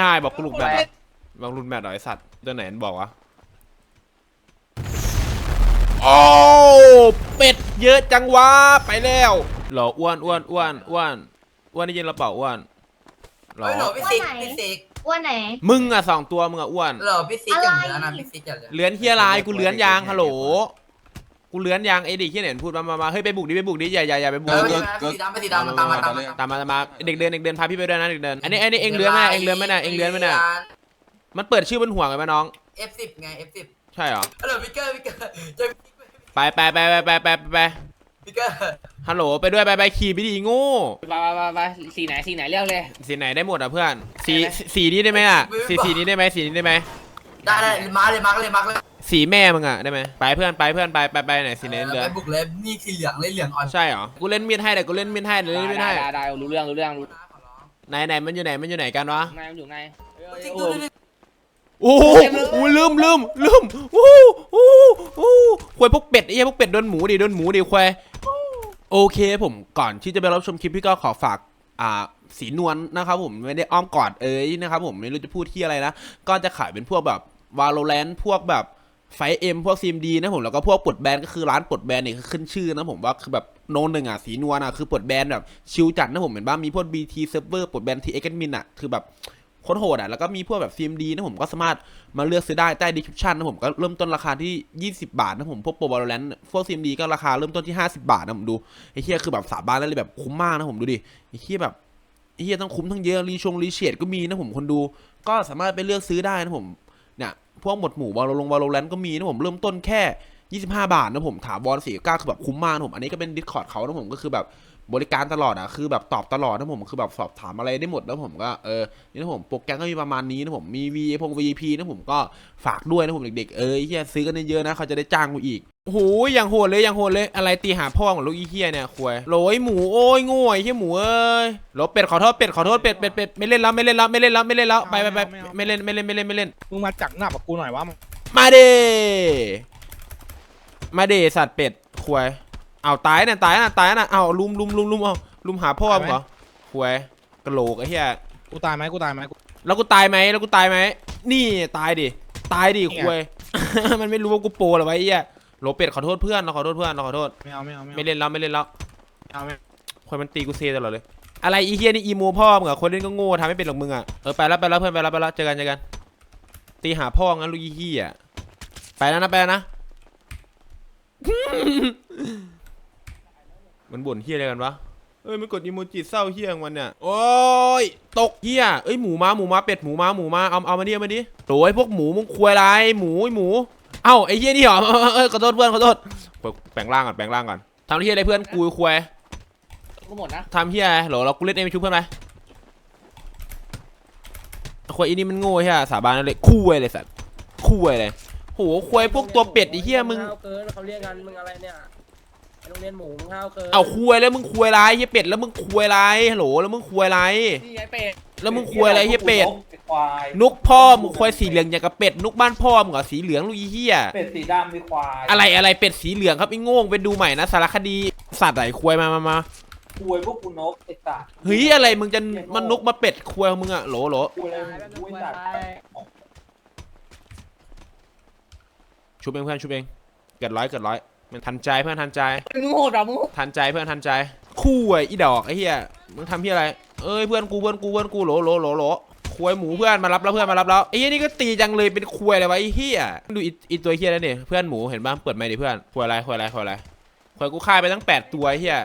นายบอกกูหลุดแมทอะบอกหลุดแมทเหรอไอสัตว์เดือนไหนมันบอกวะโอ้เป็ดเยอะจังวะไปแล้วเหรออ้วนอ้วนอ้วนอ้วนอ้วนได้ยินเราเปล่าอ้วนเหรอเฮ้ยเหรอพี่ซิกว่าไหนพี่ซิกอ้วนไหน มึงอะสองตัวมึงอะอ้วนเหรอพี่ซิกอย่างอะไรเนื้อนะพี่ซิกอย่างเนื้อเลื้อนเฮียลายกูเลื้อนยางฮัลโหล กูเลื้อนยางไอเด็กเฮียเนี่ยพูดมามามาเฮ้ยไปบุกดิไปบุกดิอย่าอย่าอย่าไปบุกเออดิไปสีดำไปสีดำมาตามมาตามมาตามมาตามมาเด็กเดินเด็กเดินพาพี่ไปด้วยนะเด็กเดินอันนี้อันนี้เองเลื้อนไหมน่ะเองเลื้อนไหมน่ะเองเลื้อนไหมน่ะมันเปิดชื่อบนหัวไงไหมน้องเอฟสิบไงเอฟสิบใช่เหรอเหรอพี่เกอร์พี่เกอร์เจอพี่ซิกไปไปไปไปไปไปไปพี่เกอร์ฮัลโหลไปด้วยไปไปขี่ไปดีโง่ไปไปไปไปสีไหนสีไหนเรียกเลย สีไหนได้หมดอะเพื่อนสีสีสีนี้ได้ไหมอะสีสีนี้ได้ไหมสีนี้ได้ไหมได้ได้มาเลยมาเลยมาเลย สีแม่มึงอะได้ไหมไปเพื่อนไปเพื่อนไปไปไปไหนสีไหนเหลือไปบุกเลยนี่สีเหลืองเลยเหลืองอ่อนใช่เหรอกูเล่นมีดให้แต่กูเล่นมีดให้แต่เล่นมีดได้ให้ได้ได้รู้เรื่องรู้เรื่องรู้ไหนไหนมันอยู่ไหนมันอยู่ไหนกันวะนายมันอยู่ในซิกโอ้ดูโหดูดูโอ้โหโอ้โหลืมลืมลืมโอ้โหโอ้โหโอ้โหควายพวกเป็ดไอ้เหี้ยพวกเป็ดโดนหมูดิโดนหมูดิควายโอเคผมก่อนที่จะไปรับชมคลิปพี่ก็ขอฝากอ่าสีนวลนะครับผมไม่ได้อ้อมกอดเอ้ยนะครับผมไม่รู้จะพูดที่อะไรนะก็จะขายเป็นพวกแบบ Valorant พวกแบบ ไฟเอ็มพวก CMD นะผมแล้วก็พวกปลดแบนก็คือร้านปลดแบนเนี่ยขึ้นชื่อนะผมว่าคือแบบโนนหนึ่งอะสีนวลอะคือปลดแบนแบบชิลจัดนะผมเห็นว่างมีพวก BT server ปลดแบนทีเอ็กซ์มินอะคือแบบโคตรโหดอะแล้วก็มีพวกแบบ CMD นะผมก็สามารถมาเลือกซื้อได้ใต้ description นะผมก็เริ่มต้นราคาที่ 20 บาทนะผมพวกโปร Valorant พวก CMD ก็ราคาเริ่มต้นที่ 50 บาทนะผมดูไอ้เหี้ยคือแบบสาบานได้เลยแบบคุ้มมากนะผมดูดิไอ้เหี้ยแบบไอ้เหี้ยต้องคุ้มทั้งเยอะรีชงรีเชดก็มีนะผมคนดู ก็สามารถไปเลือกซื้อได้นะผม เนี่ยพวกหมดหมู่วอลลงวอลแลนก็มีนะผมเริ่มต้นแค่ 25 บาทนะผมถามวอลสี่ก้าคือแบบคุ้มมากนะผมอันนี้ก็เป็นดิสคอร์ดเขานะผมก็คือแบบบริการตลอดอะคือแบบตอบตลอดนะผมคือแบบสอบถามอะไรได้หมดแล้วผมก็เออนี่นะผมโปรแกรมก็มีประมาณนี้นะผมมี V พง VP นะผมก็ฝากด้วยนะผมเด็กๆเออเฮียซื้อกันเยอะๆนะเขาจะได้จ้างกูอีก โอ้โหอย่างโหดเลยอย่างโหดเลยอะไรตีหาพ่อของลูกอีเฮียเนี่ยควยโหลยหมูโอ้ยโง่ไอ้เฮียหมูเอ้ยโหลเป็ดขอโทษเป็ดขอโทษเป็ดเป็ดเป็ดไม่เล่นแล้วไม่เล่นแล้วไม่เล่นแล้วไม่เล่นแล้วไปไปไปไม่เล่นไม่เล่นไม่เล่นไม่เล่น มึงมาจักหน้ากับกูหน่อยว่ามึงมาเดมาเดสัตว์เป็ดควายเอาตายน่ะตายน่ะตายน่ะเอาลุมลุมลุมลุมเอาลุมหาพ่อมึงเหรอควายกระโหลกไอ้เหี้ยกูตายไหมกูตายไหมกูแล้วกูตายไหมแล้วกูตายไหมนี่ตายดิตายดินี่ไงควายมันไม่รู้ว่ากูโปรหรอวะไอ้เหี้ย โหลเป็ดขอโทษเพื่อนเราขอโทษเพื่อนเราขอโทษไม่เอาไม่เอาไม่เอาไม่เล่นแล้วไม่เล่นแล้วเอาไม่ควายมันตีกูเซตลอดเลย อะไรอีเหี้ยนี่อีโมพ่อมึงเหรอคนเล่นก็โง่ทำไม่เป็นหรอกมึงอะเออไปแล้วไปแล้วเพื่อนไปแล้วไปแล้วเจอกันเจอกัน ตีหาพ่องั้นลูกอีเหี้ยไปแล้วนะไปแล้วนะ มันบ่นเฮียอะไรกันวะเอ้ยมันกดอีโมจิเศร้าเฮียของมันเนี่ยโอ้ยตกเฮียเอ้ยหมูมาหมูมาเป็ดหมูมาหมูมาเอาเอามาดิเอามาดิโอ้ยพวกหมูมึงควยอะไรหมูไอ้หมู เอ้าไอ้เฮียนี่เหรอเอ้ยขอโทษเพื่อนขอโทษแปลงร่างก่อนแปลงร่างก่อนทำเฮียอะไรเพื่อนกูควยกูหมดนะทำเฮียอะไรเหลเรากูเล่นเองไปชุบเพื่อนไหมควยอีนี่มันโง่ใช่ไหมสาบานนั่นเลยคุยเลยสัตว์คุยเลยโหควยพวกตัวเป็ดไอ้เฮียมึงห้าเกินเขาเรียกกันมึงอะไรเนี่ย โรงเรียนหมูมึงห้าวเกินเอาคุยแล้วมึงคุยอะไรเฮียเป็ดแล้วมึงคุยอะไรฮัลโหลแล้วมึงคุยอะไรนี่ไงเป็ดแล้วมึงคุยอะไรเฮียเป็ดควายนุกพ่อมึงควายสีเหลืองอย่างกับเป็ดนุกบ้านพ่อมึงเหรอสีเหลืองลูกอีเฮียเป็ดสีดำมีควายอะไรอะไรเป็ดสีเหลืองครับไอ้โง่งไปดูใหม่นะสารคดีสัตว์ไหนควายมามามาควายพวกกูนกไอ้สัตว์เฮ้ยอะไรมึงจะมันนุกมาเป็ดควายของมึงอะโหลโหลควายอะไรมึงควายสัตว์ชุบเองเพื่อนชุบเองเกิดร้อยเกิดร้อย มันทันใจเพื่อนทันใจ มึงโหดเหรอมึงทันใจเพื่อนทันใจ คู่ไอ้อีดอกไอ้เหี้ยมึงทำเหี้ยอะไรเอ้ยเพื่อนกูเพื่อนกูเพื่อนกูโหลโหลโหลโหลควยหมูเพื่อนมารับแล้วเพื่อนมารับแล้วไอ้เหี้ยนี่ก็ตีจังเลยเป็นควยอะไรวะไอ้เหี้ยดูอีอีตัวเหี้ยนั่นนี่เพื่อนหมูเห็นบ้างเปิดไมค์ดิเพื่อนควยอะไรควยอะไรควยอะไรควยกูฆ่าไปตั้งแปดตัวไอ้เหี้ย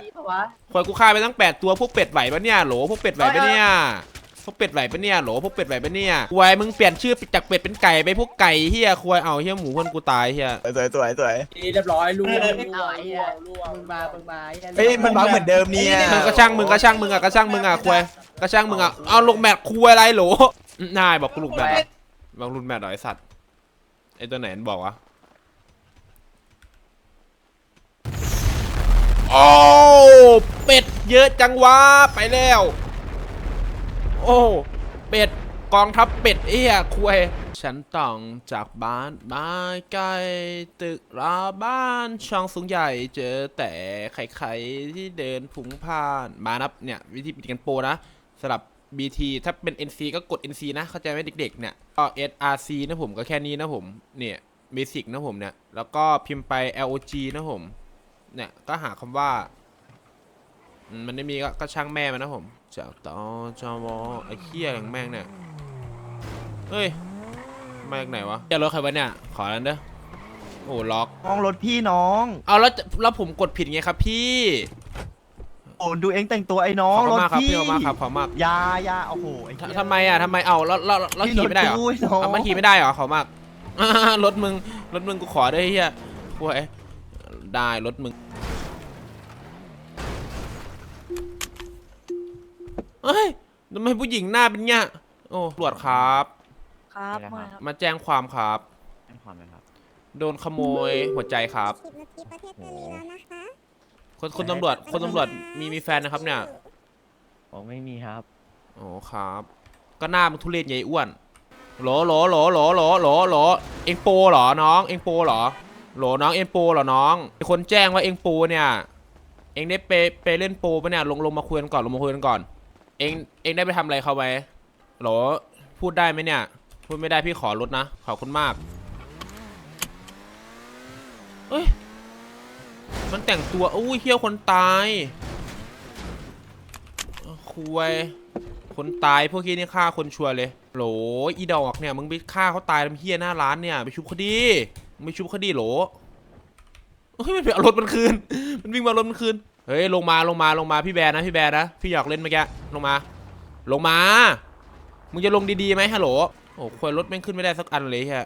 ควยกูฆ่าไปตั้งแปดตัวพวกเป็ดไหวปะเนี่ยโหลพวกเป็ดไหวปะเนี่ยพ วกเป็ดไหวปะเนี่ยโหลพวกเป็ดไหวปะเนี่ยควยมึงเปลี่ยนชื่อจากเป็ดเป็นไก่ไปพวกไก่เหี้ยควยเอาเหี้ยหมูเพื่อนกูตายเหี้ยสวยสวยสวยเรียบร้อยล่วงเอาไอ้เหี้ยล่วงมึงมามึงมาไอ้เหี้ยเฮ้ยมันบังเหมือนเดิมเนี่ยมึงก็ช่างมึงก็ช่างมึงอะก็ช่างมึงอะควยก็ช่างมึงอะเอาลงแมทควยอะไรโหลนายบอกกูลูกแมทอะบอกลูกแมทเหรอไอสัตว์ไอตัวไหนมันบอกวะโอ้เป็ดเยอะจังวะไปแล้ว โอ้ เป็ด กองทัพเป็ดเอี้ยควยฉันต้องจากบ้านมาไกลตึกราบ้านช่องสูงใหญ่เจอแต่ไข่ๆที่เดินผุงผ่าน มานับเนี่ยวิธีปิดกันโปรนะสำหรับ BT ถ้าเป็น NC ก็กด NC นะ เข้าใจไหมเด็กๆเนี่ยก็ SRC นะผมก็แค่นี้นะผมเนี่ย Basic นะผมเนี่ย แล้วก็พิมพ์ไป LOG นะผมเนี่ยก็หาคำว่า อืมมันไม่มีก็ก็ช่างแม่มันนะผมจากต่อจอวไอ้เคี้ยอย่างแม่งเนี่ยเฮ้ย มาจากไหนวะเดี๋ยวรถใครวะเนี่ย ขอแล้วเด้อโอ้ล็อกน้องรถพี่น้อง เอาแล้วจะแล้วผมกดผิดไงครับพี่โอ้ดูเองแต่งตัวไอ้น้อขงอบรคุณถมากครับพี่พี่ขอบคุณมากครับขอบคุณมากอยาอยาโอ้โหไอ้ทเหี้ยทำไมอะทำไมเอาแล้วแล้วแล้วขี่ไม่ได้เหรอพี่รถตู้ไอ้น้อง เอามันขี่ไม่ได้เหรอขอมาก รถมึง รถมึงกูขอได้เฮียกูไอ้ได้รถมึง เฮ้ยทำไมผู้หญิงหน้าเป็นเงี้ย โอ้ตำรวจครับ ครับมาครับมาแจ้งความครับ แจ้งความเลยครับ โดนขโมยหัวใจครับ สิบนาทีประเทศจะมีแล้วนะคะคนคนตำรวจ คนตำรวจมีมีแฟนนะครับเนี่ยอ๋อไม่มีครับโอ้ครับ ก็หน้ามึงทุเรศใหญ่อ้วนโหลโหลโหลโหลโหลโหลโหลเอ็งโปเหรอน้อง เอ็งโปเหรอโหลน้องเอ็งโปเหรอน้องมีคนแจ้งว่าเอ็งโปเนี่ยเองได้ไปไปเล่นโปรปะเนี่ยลงลงมาคุยกันก่อนลงมาคุยกันก่อน เองเองได้ไปทำอะไรเขาไว้โหลพูดได้ไหมเนี่ย พูดไม่ได้พี่ขอลดนะขอบคุณมากเอ้ยมันแต่งตัวอุ้ยเฮี้ยคนตายคุยคนตายพวกนี้นี่ฆ่าคนชัวร์เลยโหลอีดอกเนี่ยมึงไปฆ่าเขาตายทำเฮี้ยหน้าร้านเนี่ยไปชุบคดีไมึงไปชุบคดีโหลเฮ้ยมันไปเอารถมันคืน มันวิ่งมาเอารถมันคืน เฮ้ยลงมาลงมาลงมาพี่แบร์นะพี่แบร์นะพี่อยากเล่นเมื่อกี้ลงมา ลงมา มึงจะลงดีๆไหมฮัลโหลโอ้ควายรถแม่งขึ้นไม่ได้สักอันเลยแค่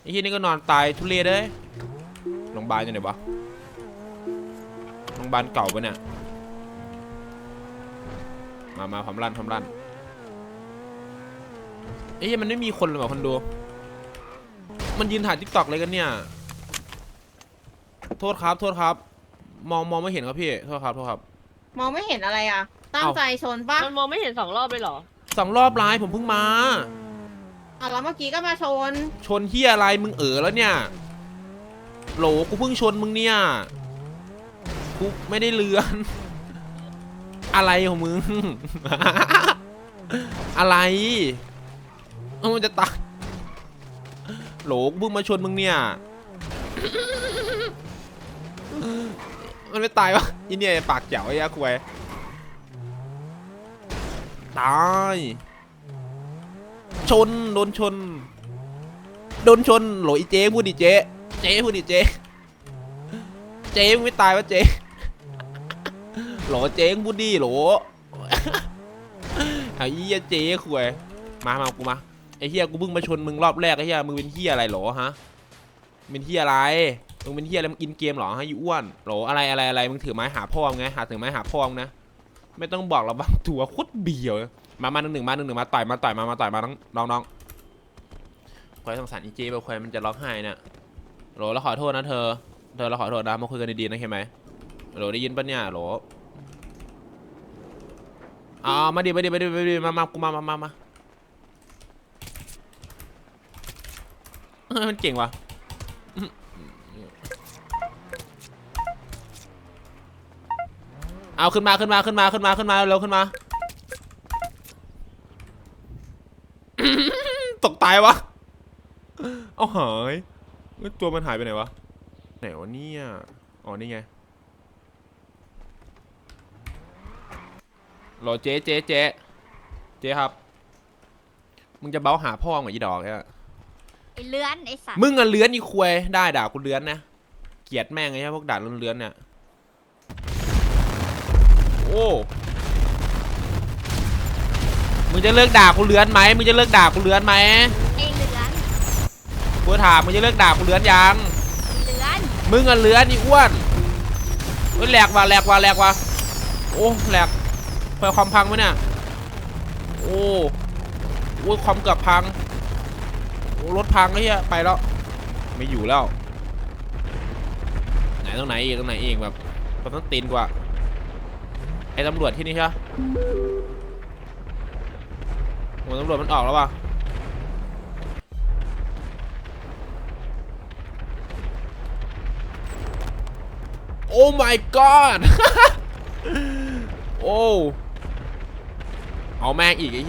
ไอ้ที่นี่ก็นอนตายทุเรศเลยโรงพยาบาลอยู่ไหนวะโรงพยาบาลเก่าปะเนี่ยมามาพร้อมรันพร้อมรันเอ้ยมันไม่มีคนเลยว่ะคนดู มันยืนถ่ายทิกตอกอะไรกันเนี่ย โทษครับ โทษครับ มองมองไม่เห็นครับพี่โทษครับโทษครับ มองไม่เห็นอะไรอะ ตั้งเอ้า ใจชนปะมันมองไม่เห็นสองรอบเลยเหรอ สองรอบไลน์ผมเพิ่งมา อะแล้วเมื่อกี้ก็มาชน ชนเฮียอะไรมึงเอ๋อแล้วเนี่ย โหลกูเพิ่งชนมึงเนี่ยกูไม่ได้เลือน อะไรของมึง อะไรเอ้ามันจะตายโหลกูเพิ่งมาชนมึงเนี่ย มันไม่ตายวะอีเนี่ยปากเจ๋วไอ้ยาคุยตายชนโดนชนโดนชนโหลอีเจ๊พูดดิเจ๊เจ๊พูดดิเจ๊เจ๊มึงไม่ตายวะเจ๊โหลเจ๊พูดดิโหลไอ้เหี้ยเจ๊คุยมามากูมาไอ้เหี้ยกูเพิ่งมาชนมึงรอบแรกไอ้เหี้ยมึงเป็นเหี้ยอะไรโหลฮะเป็นเหี้ยอะไร มึงเป็นเหี้ยอะไรมึงอินเกมเหรอฮะยูอ้วนโหลอะไรอะไรอะไรมึงถือไม้หาพ่อมไงหาถือไม้หาพ่อมนะไม่ต้องบอกเราบางตัวโคตรเบี้ยวมามาหนึ่งหนึ่งมาหนึ่งหนึ่งมาต่อยมาต่อยมามาต่อยมาน้องน้องน้องควายสงสารอีเจแบบควายมันจะร้องไห้เนี่ยโหลแล้วขอโทษนะเธอ เธอเราขอโทษนะมาคุยกันดีๆนะเข้าไหมโหลได้ยินปะเนี่ยโหลอ่ามาดิมาดิมาดิมาดิมามากูมามามามามันเก่งว่ะ เอาขึ้นมาขึ้นมาขึ้นมาขึ้นมาขึ้นมาเร็วขึ้นมา ตกตายวะ เอาหายเอ้ยตัวมันหายไปไหนวะ ไหนวะเนี่ยอ๋อนี่ไงรอเจ๊เจ๊เจ๊เจ๊ครับ มึงจะเบ้าหาพ่อมึงเหรออีดอกเนี่ยไอเลื้อนไอสัตว์มึงอะเลื้อนอีควยได้ด่ากูเลื้อนนะ เกลียดแม่งไอ้พวกด่าเลื้อนๆเนี่ย โอ้มึงจะเลิกด่ากูเลื้อนไหมมึงจะเลิกด่ากูเลื้อนไหมไอเลื้อนกูถามมึงจะเลิกด่ากูเลื้อนยังเลื้อนมึงอะเลื้อนอีอ้วนเฮ้ยแหลกว่ะแหลกว่ะแหลกว่ะโอ้แหลกไฟความพังไหมเนี่ยโอ้โอ้ความเกือบพังรถพังไอ้เหี้ยไปแล้ว ไม่อยู่แล้ว ไหนตรงไหนอีกตรงไหนอีกแบบมันต้องตีนกว่า ไอ้ตำรวจที่นี่ใช่ปะโอ้ตำรวจมันออกแล้วว่ะโอ้ my god โอ้ เอาแม่งอีกไอ้